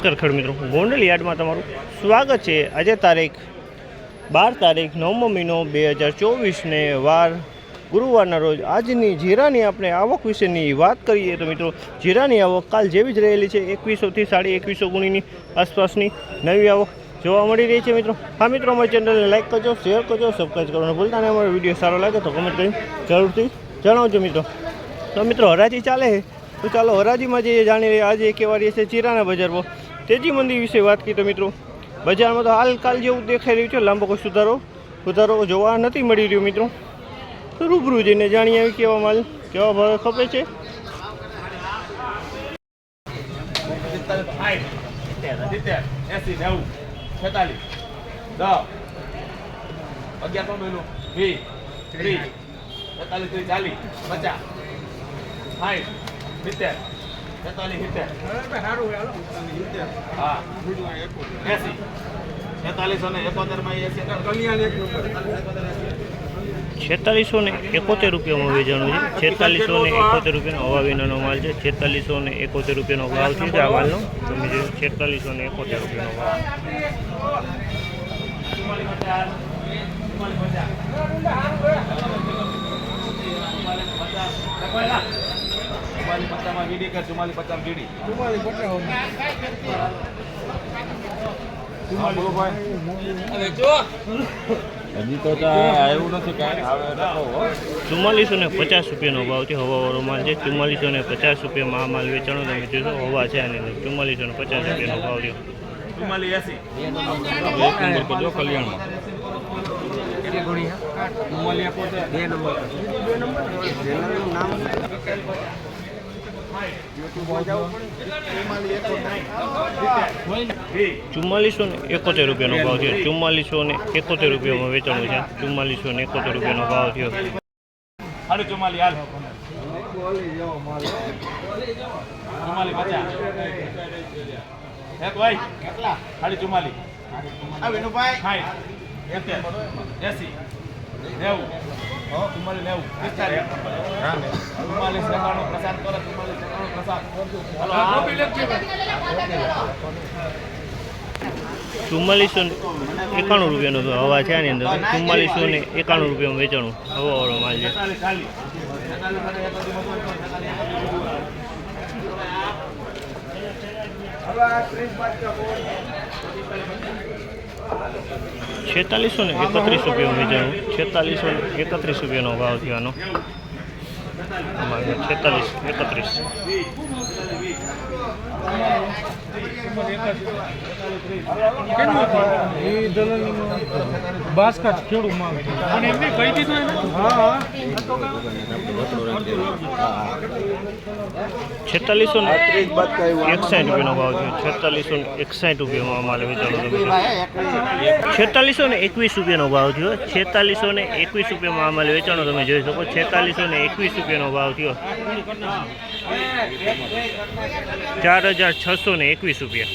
નમસ્કાર ખેડૂત મિત્રો. ગોંડલ યાર્ડમાં તમારું સ્વાગત છે. આજે તારીખ બાર તારીખ નવમો મહિનો બે હજાર ચોવીસને વાર ગુરુવારના રોજ આજની જીરાની આપણે આવક વિશેની વાત કરીએ તો મિત્રો, જીરાની આવક કાલ જેવી જ રહેલી છે. એકવીસોથી સાડી એકવીસો ગુણીની આસપાસની નવી આવક જોવા મળી રહી છે મિત્રો. હા મિત્રો, અમારી ચેનલને લાઈક કરજો, શેર કરજો સબસ્ક્રાઈબ કરવાનું ભૂલતા અને અમારો વીડિયો સારો લાગે તો કમેન્ટ કરી જરૂરથી જણાવજો મિત્રો. તો મિત્રો, હરાજી ચાલે તો ચાલો, હરાજીમાં જઈએ જાણી આજે કેવા રહી છે ચીરાના બજારમાં તેજી મંદી વિશે વાત કરી તો મિત્રો બજારમાં તો હાલ કાલ જેવું દેખાઈ રહ્યું છે લાંબો કોઈ સુધારો સુધારો જોવા નથી મળી રહ્યો મિત્રો. તો રૂબરૂ જઈને જાણીએ આવી કેવા માલ કેવા ભાવે ખપે છે. સિત્તેર એસી નેવું છેતાલીસ દસ અગિયાર મહિનો વીસ ત્રીસ છેતાલીસ ચાલીસ પચાસ સાઠ સિત્તેર છેતાલીસ સિત્તેર. હા છેતાલીસો ને એકોતેર રૂપિયામાં વેચાણું છે. છેતાલીસો ને એકોતેર રૂપિયાનો હવા વિનાનો માલ છે. છેતાલીસો ને એકોતેર રૂપિયાનો ભાવ છે આ માલનો. તમે જો છેતાલીસો ને એકોતેર રૂપિયાનો ભાવ ચુમ્માલી પચાસમાં વીડી કે ચુમ્માલી પચાસ રાખો હો. ચુમ્માલીસો ને પચાસ રૂપિયાનો ભાવ છે હવાવાળો માલ છે. ચુમ્માલીસો ને પચાસ રૂપિયામાં આ માલ વેચાણો. તમે જોશો હવા છે આની અંદર. ચુમ્માલીસો ને પચાસ રૂપિયાનો ભાવ છે ચુમ્માલી એસી. એક નંબર કરજો કલ્યાણમાં. બે નંબર ચુમ્માલીસો ને એકોતેર રૂપિયાનો ભાવ થયો. ચુમ્માલીસો ને એકોતેર રૂપિયામાં વેચાણું છે. ચુમ્માલીસો ને એકોતેર રૂપિયાનો ભાવ થયો. ચુમ્માલી હાલ. ચુમ્માલી પચાસ. એક ભાઈ. કેટલા? સાડી ચુમ્માલી. એસી. નેવું. ચુમ્માલી નેવું. પિસ્તાલીસ. ચુમ્માલીસ એકાણું પ્રસાદ કરો ચુમ્માલીસ એકાણું પ્રસાદ. ચુમ્માલીસો ને એકાણું રૂપિયાનો તો હવા છે આની અંદર. ચુમ્માલીસો ને એકાણું રૂપિયામાં વેચાણું. હવાવાળો માલ છે. હવે આ ત્રીસ બસો છેતાલીસો ને એકત્રીસ રૂપિયા વેચાણું છેતાલીસો ને એકત્રીસ રૂપિયાનો ભાવ થયો છેતાલીસ એકત્રીસ બાસ્કટ ખેડૂ માંગ પણ એમને કહી દીધું એને હા છેતાલીસો ને એકસાઠ રૂપિયાનો ભાવ થયો છેતાલીસો ને એકસાઠ રૂપિયામાં અમારે વેચાણું છેતાલીસો ને એકવીસ રૂપિયાનો ભાવ થયો છેતાલીસો ને એકવીસ રૂપિયામાં અમારે વેચાણો તમે જોઈ શકો છેતાલીસો ને એકવીસ રૂપિયાનો ભાવ થયો. ચાર હજાર છસો ને એકવીસ રૂપિયા.